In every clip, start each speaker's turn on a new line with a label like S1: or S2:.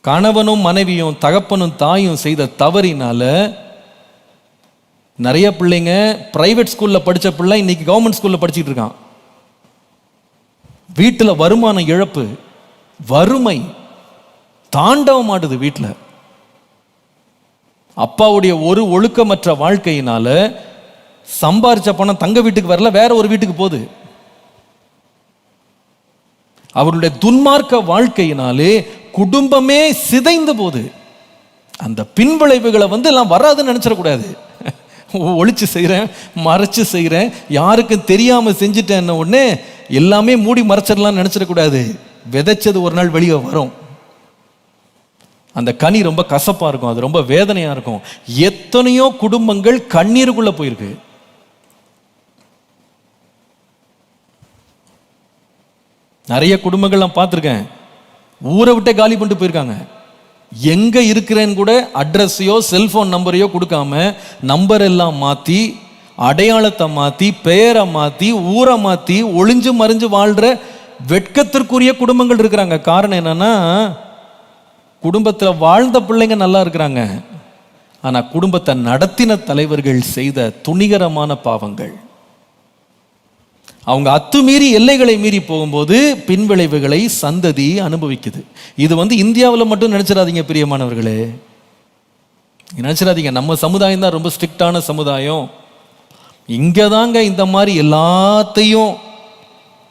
S1: கணவனும் மனைவியும் தகப்பனும் தாயும் செய்த தவறினால நிறைய பிள்ளைங்க பிரைவேட் ஸ்கூல்ல படிச்ச பிள்ளை இன்னைக்கு கவர்மெண்ட் ஸ்கூல்ல படிச்சிட்டு இருக்கான். வீட்டில் வருமான இழப்பு வறுமை தாண்டவம் ஆடுது வீட்டில். அப்பாவுடைய ஒரு ஒழுக்கமற்ற வாழ்க்கையினால சம்பாரிச்ச பணம் தங்க வீட்டுக்கு வரல வேற ஒரு வீட்டுக்கு போகுது. அவருடைய துன்மார்க்க வாழ்க்கையினாலே குடும்பமே சிதைந்து போகுது அந்த பின்விளைவுகளை வந்து எல்லாம் வராதுன்னு நினச்சிடக்கூடாது ஒழிச்சு செய்கிறேன் மறைச்சு செய்கிறேன் யாருக்கும் தெரியாமல் செஞ்சுட்டேன்ன உடனே எல்லாமே மூடி மறைச்சிடலாம்னு நினச்சிடக்கூடாது விதைச்சது ஒரு நாள் வெளியே வரும். அந்த கனி ரொம்ப கசப்பாக இருக்கும் அது ரொம்ப வேதனையாக இருக்கும். எத்தனையோ குடும்பங்கள் கண்ணீருக்குள்ளே போயிருக்கு. நிறைய குடும்பங்கள் நான் பார்த்துருக்கேன். ஊரை விட்டே காலி பண்ணிட்டு போயிருக்காங்க. எங்க இருக்கிறேன்னு கூட அட்ரஸையோ செல்போன் நம்பரையோ கொடுக்காம நம்பர் எல்லாம் மாத்தி அடையாளத்தை மாத்தி பெயரை மாத்தி ஊரை மாத்தி ஒளிஞ்சு மறைஞ்சு வாழ்ற வெட்கத்திற்குரிய குடும்பங்கள் இருக்கிறாங்க. காரணம் என்னன்னா குடும்பத்தில் வாழ்ந்த பிள்ளைங்க நல்லா இருக்கிறாங்க. ஆனா குடும்பத்தை நடத்தின தலைவர்கள் செய்த துணிகரமான பாவங்கள். அவங்க அத்துமீறி எல்லைகளை மீறி போகும்போது பின்விளைவுகளை சந்ததி அனுபவிக்குது. இது வந்து இந்தியாவில் மட்டும் நினைச்சிடாதீங்க பிரியமானவர்களே. நீங்க நினைச்சிடாதீங்க நம்ம சமுதாயம் தான் ரொம்ப ஸ்ட்ரிக்டான சமுதாயம். இங்கே தாங்க இந்த மாதிரி எல்லாத்தையும்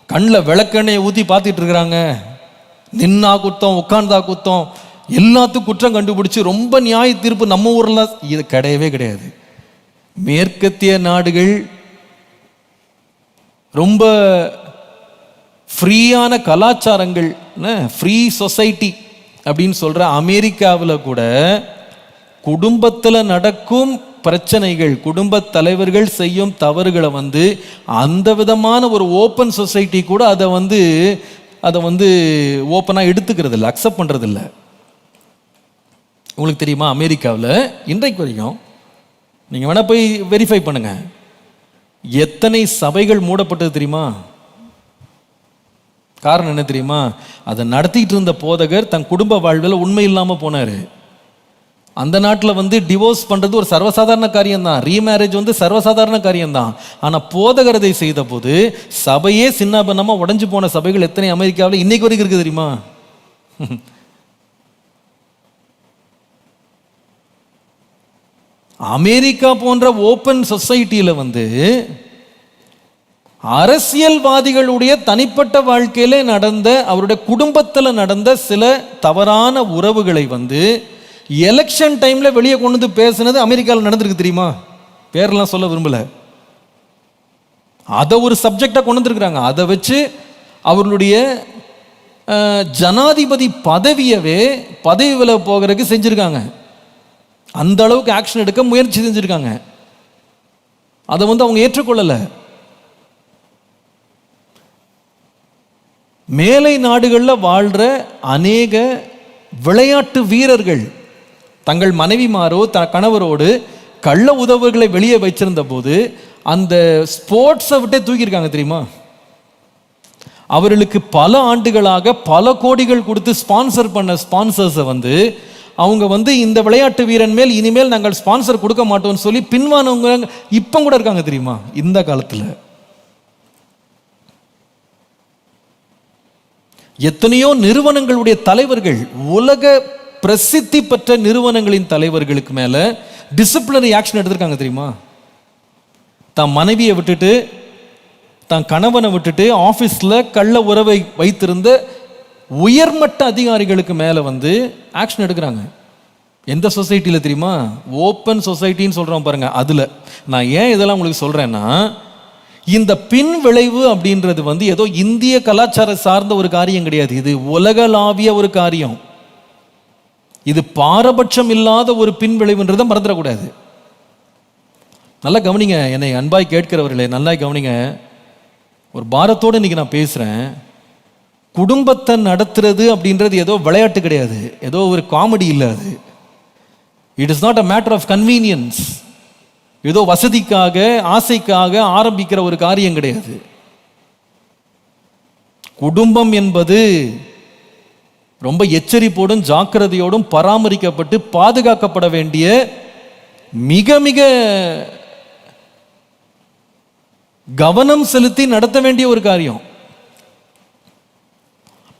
S1: கண்ணில் விளக்கெண்ணெயை ஊற்றி பார்த்துட்டு இருக்கிறாங்க. நின்னா குத்தம் உட்கார்ந்தா குத்தம் எல்லாத்துக்கும் குற்றம் கண்டுபிடிச்சி ரொம்ப நியாய தீர்ப்பு நம்ம ஊரில் இது கிடையவே கிடையாது. மேற்கத்திய நாடுகள் ரொம்ப ஃப்ரீயான கலாச்சாரங்கள் ஃப்ரீ சொசைட்டி அப்படின்னு சொல்கிற அமெரிக்காவில் கூட குடும்பத்தில் நடக்கும் பிரச்சனைகள் குடும்ப தலைவர்கள் செய்யும் தவறுகளை வந்து அந்த விதமான ஒரு ஓப்பன் சொசைட்டி கூட அதை வந்து அதை வந்து ஓப்பனாக எடுத்துக்கிறது இல்லை அக்செப்ட் பண்ணுறது இல்லை. உங்களுக்கு தெரியுமா அமெரிக்காவில் இன்றைக்கு வரைக்கும் நீங்கள் வேணால் போய் வெரிஃபை பண்ணுங்கள் எத்தனை சபைகள் மூடப்பட்டது தெரியுமா? காரணம் என்ன தெரியுமா? அதை நடத்திட்டு இருந்த போதகர் தன் குடும்ப வாழ்வில் உண்மை இல்லாமல் போனார். அந்த நாட்டில் வந்து டிவோர்ஸ் பண்ணுறது ஒரு சர்வசாதாரண காரியம்தான். ரீமேரேஜ் வந்து சர்வசாதாரண காரியம்தான். ஆனால் போதகர் அதை செய்த போது சபையே சின்னாபண்ணமாக உடஞ்சு போன சபைகள் எத்தனை அமெரிக்காவில் இன்னைக்கு வரைக்கும் இருக்குது தெரியுமா? அமெரிக்கா போன்ற ஓப்பன் சொசைட்டியில் வந்து அரசியல்வாதிகளுடைய தனிப்பட்ட வாழ்க்கையில் நடந்த அவருடைய குடும்பத்தில் நடந்த சில தவறான உறவுகளை வந்து எலெக்ஷன் டைமில் வெளியே கொண்டு வந்து பேசுனது அமெரிக்காவில் நடந்திருக்கு தெரியுமா? பேரெல்லாம் சொல்ல விரும்பலை. அதை ஒரு சப்ஜெக்டாக கொண்டு வந்துருக்குறாங்க. அதை வச்சு அவர்களுடைய ஜனாதிபதி பதவியவே பதவி விலை போகிறதுக்கு செஞ்சுருக்காங்க. அந்த அளவுக்கு ஆக்ஷன் எடுக்க முயற்சி செஞ்சிருக்காங்க. அதை வந்து அவங்க ஏற்றுக்கொள்ளலை. மேலை நாடுகளில் வாழ்கிற அநேக விளையாட்டு வீரர்கள் தங்கள் மனைவிமாரோ த கணவரோடு கள்ள உதவுகளை வெளியே வச்சிருந்த போது அந்த ஸ்போர்ட்ஸை விட்டே தூக்கியிருக்காங்க தெரியுமா? அவர்களுக்கு பல ஆண்டுகளாக பல கோடிகள் கொடுத்து ஸ்பான்சர் பண்ண ஸ்பான்சர்ஸை வந்து அவங்க வந்து இந்த விளையாட்டு வீரன் மேல் இனிமேல் நாங்கள் ஸ்பான்சர் கொடுக்க மாட்டோம்னு சொல்லி பின்வானவங்க இப்போ கூட இருக்காங்க தெரியுமா? இந்த காலத்தில். எத்தனையோ நிறுவனங்களுடைய தலைவர்கள் உலக பிரசித்தி பெற்ற நிறுவனங்களின் தலைவர்களுக்கு மேல டிசிப்ளினரி ஆக்ஷன் எடுத்திருக்காங்க தெரியுமா? தான் மனைவியை விட்டுட்டு தான் கணவனை விட்டுட்டு ஆஃபீஸில் கள்ள உறவை வைத்திருந்த உயர்மட்ட அதிகாரிகளுக்கு மேலே வந்து ஆக்ஷன் எடுக்கிறாங்க. எந்த சொசைட்டியில் தெரியுமா? ஓப்பன் சொசைட்டின்னு சொல்கிறோம் பாருங்கள் அதில். நான் ஏன் இதெல்லாம் உங்களுக்கு சொல்கிறேன்னா இந்த பின் விளைவு அப்படின்றது வந்து ஏதோ இந்திய கலாச்சார சார்ந்த ஒரு காரியம் கிடையாது. இது உலகளாவிய ஒரு காரியம். இது பாரபட்சம் இல்லாத ஒரு பின் விளைவுன்றதை மறந்துடக்கூடாது. நல்லா கவனிங்க என்னை அன்பாய் கேட்கிறவர்களே நல்லா கவனிங்க. ஒரு பாரத்தோடு இன்னைக்கு நான் பேசுகிறேன் குடும்பத்தை நடத்துறது அப்படின்றது ஏதோ விளையாட்டு கிடையாது. ஏதோ ஒரு காமெடி இல்லை அது. It is not a matter of convenience ஏதோ வசதிக்காக ஆசைக்காக ஆரம்பிக்கிற ஒரு காரியம் கிடையாது. குடும்பம் என்பது ரொம்ப எச்சரிப்போடும் ஜாக்கிரதையோடும் பராமரிக்கப்பட்டு பாதுகாக்கப்பட வேண்டிய மிக மிக கவனம் செலுத்தி நடத்த வேண்டிய ஒரு காரியம்.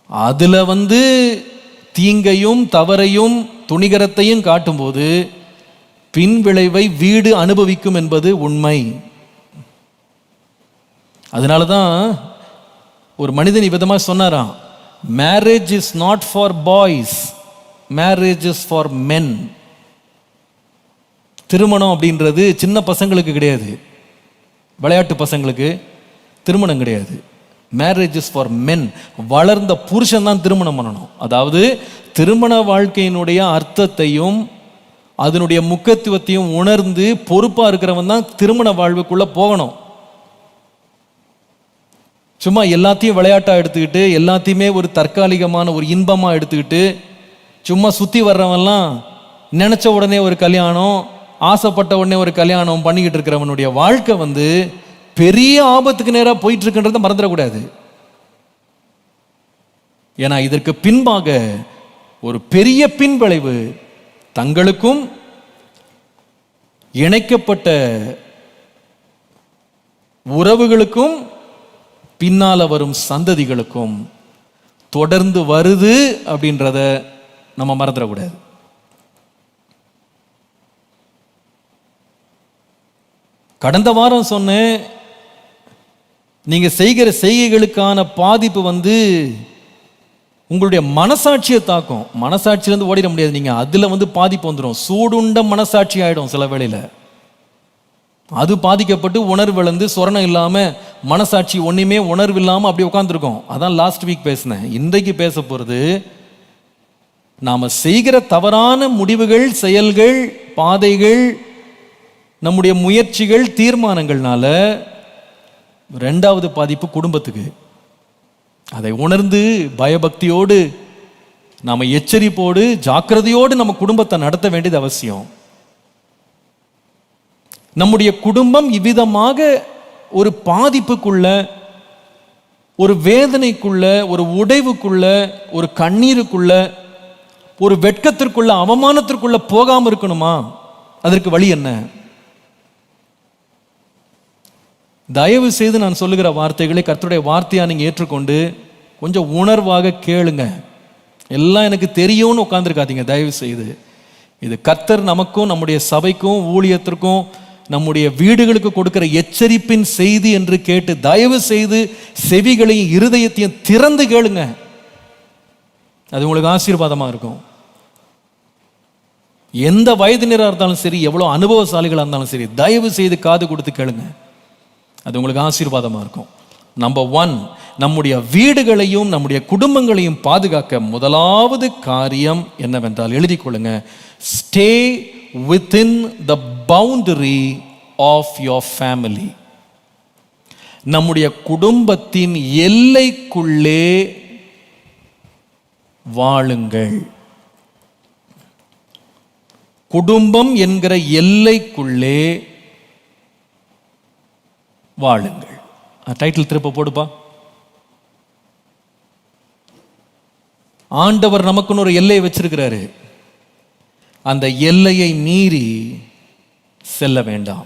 S1: அதில் வந்து தீங்கையும் தவறையும் துணிகரத்தையும் காட்டும்போது பின் விளைவை வீடு அனுபவிக்கும் என்பது உண்மை. அதனால தான் ஒரு மனிதன் விதமாக சொன்னாராம் marriage is not for boys marriage is for men திருமணம் அப்படின்றது சின்ன பசங்களுக்கு கிடையாது விளையாட்டு பசங்களுக்கு திருமணம் கிடையாது. மேரேஜ் இஸ் ஃபார் மென் வளர்ந்த புருஷன் தான் திருமணம் பண்ணணும். அதாவது திருமண வாழ்க்கையினுடைய அர்த்தத்தையும் அதனுடைய முக்கியத்துவத்தையும் உணர்ந்து பொறுப்பாக இருக்கிறவன் தான் திருமண வாழ்வுக்குள்ளே போகணும். சும்மா எல்லாத்தையும் விளையாட்டாக எடுத்துக்கிட்டு எல்லாத்தையுமே ஒரு தற்காலிகமான ஒரு இன்பமாக எடுத்துக்கிட்டு சும்மா சுற்றி வர்றவன்லாம் நினச்ச உடனே ஒரு கல்யாணம் ஆசைப்பட்ட உடனே ஒரு கல்யாணம் பண்ணிக்கிட்டு இருக்கிறவனுடைய வாழ்க்கை வந்து பெரிய ஆபத்துக்கு நேராக போயிட்டு இருக்குன்றதை மறந்துடக்கூடாது. ஏன்னா இதற்கு பின்பாக ஒரு பெரிய பின்விளைவு தங்களுக்கும் இணைக்கப்பட்ட உறவுகளுக்கும் பின்னால் வரும் சந்ததிகளுக்கும் தொடர்ந்து வருது அப்படின்றத நம்ம மறந்துடக்கூடாது. கடந்த வாரம் சொன்னேன் நீங்கள் செய்கிற செய்கைகளுக்கான பாதிப்பு வந்து உங்களுடைய மனசாட்சியை தாக்கும். மனசாட்சியிலேருந்து ஓடிட முடியாது. நீங்கள் அதில் வந்து பாதிப்பு வந்துடும் சூடுண்ட மனசாட்சி ஆகிடும் சில வேளையில். அது பாதிக்கப்பட்டு உணர்விழந்து சொரணம் இல்லாமல் மனசாட்சி ஒன்றுமே உணர்வு இல்லாமல் அப்படி உட்காந்துருக்கோம் அதான் லாஸ்ட் வீக் பேசினேன். இன்றைக்கு பேச போகிறது நாம் செய்கிற தவறான முடிவுகள் செயல்கள் பாதைகள் நம்முடைய முயற்சிகள் தீர்மானங்கள்னால ரெண்டாவது பாதிப்பு குடும்பத்துக்கு. அதை உணர்ந்து பயபக்தியோடு நாம் எச்சரிப்போடு ஜாக்கிரதையோடு நம்ம குடும்பத்தை நடத்த வேண்டியது அவசியம். நம்முடைய குடும்பம் இவ்விதமாக ஒரு பாதிப்புக்குள்ள ஒரு வேதனைக்குள்ள ஒரு உடைவுக்குள்ள ஒரு கண்ணீருக்குள்ள ஒரு வெட்கத்திற்குள்ள அவமானத்திற்குள்ள போகாமல் இருக்கணுமா? அதற்கு வழி என்ன? தயவு செய்து நான் சொல்லுகிற வார்த்தைகளை கர்த்தருடைய வார்த்தையாக நீங்கள் ஏற்றுக்கொண்டு கொஞ்சம் உணர்வாக கேளுங்க. எல்லாம் எனக்கு தெரியும்னு உட்காந்துருக்காதீங்க தயவு செய்து இது கர்த்தர் நமக்கும் நம்முடைய சபைக்கும் ஊழியத்திற்கும் நம்முடைய வீடுகளுக்கு கொடுக்கிற எச்சரிப்பின் செய்தி என்று கேட்டு தயவு செய்து செவிகளையும் இருதயத்தையும் திறந்து கேளுங்க. அது உங்களுக்கு ஆசீர்வாதமாக இருக்கும். எந்த வயதினராக இருந்தாலும் சரி எவ்வளோ அனுபவசாலிகளாக இருந்தாலும் சரி தயவு செய்து காது கொடுத்து கேளுங்க. அது உங்களுக்கு ஆசீர்வாதமாக இருக்கும். நம்பர் ஒன் நம்முடைய வீடுகளையும் நம்முடைய குடும்பங்களையும் பாதுகாக்க முதலாவது காரியம் என்னவென்றால் எழுதி கொள்ளுங்க. Stay within the boundary of your family நம்முடைய குடும்பத்தின் எல்லைக்குள்ளே வாழுங்கள். குடும்பம் என்கிற எல்லைக்குள்ளே வாழுங்கள். டைட்டில் திருப்ப போடுப்பா. ஆண்டவர் நமக்குன்னு ஒரு எல்லையை வச்சிருக்கிறாரு. அந்த எல்லையை மீறி செல்ல வேண்டாம்.